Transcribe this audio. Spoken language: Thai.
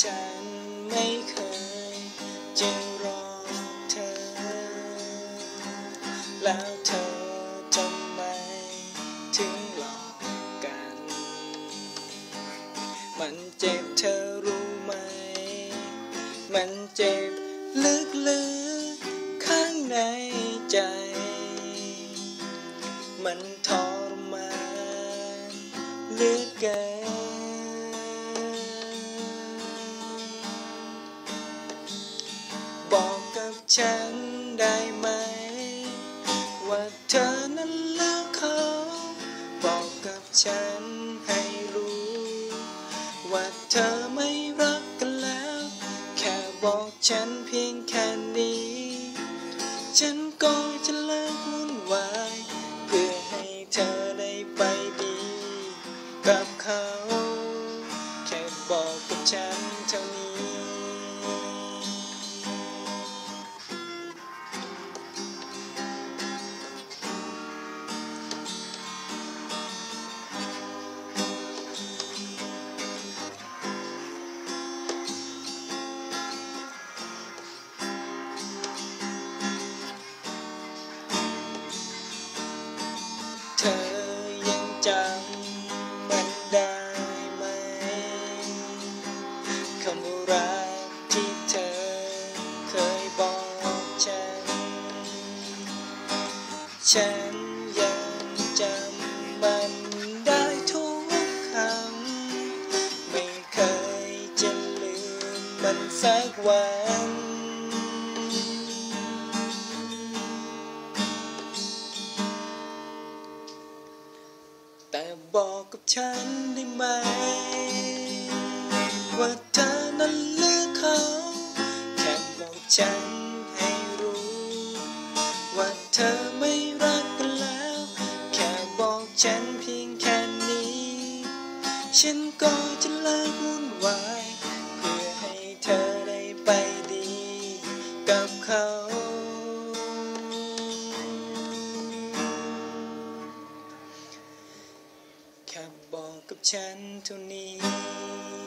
ฉันไม่เคยจะรอเธอ แล้วเธอทำไมถึงหลอกกัน มันเจ็บเธอรู้ไหม มันเจ็บลึกๆข้างในใจ มันทรมานเหลือเกิน ฉันได้ไหม ว่าเธอนั้นเลือกเขา บอกกับฉันให้รู้ ว่าเธอไม่รักกันแล้ว แค่บอกฉันเพียงแค่นี้ ฉัน จำมันได้ไหมคำว่ารักที่เธอเคยบอกฉัน ฉันยังจำมันได้ทุกคำไม่เคยจะลืมมันสักวัน แต่บอกกับฉันได้ไหม ว่าเธอนั้นเลือกเขา แค่บอกฉันให้รู้ ว่าเธอไม่รักกันแล้ว แค่บอกฉันเพียงแค่นี้ ฉันก็จะเลิกวุ่นวาย เพื่อให้เธอได้ไปดี กับเขา แค่บอกกับฉันเท่านี้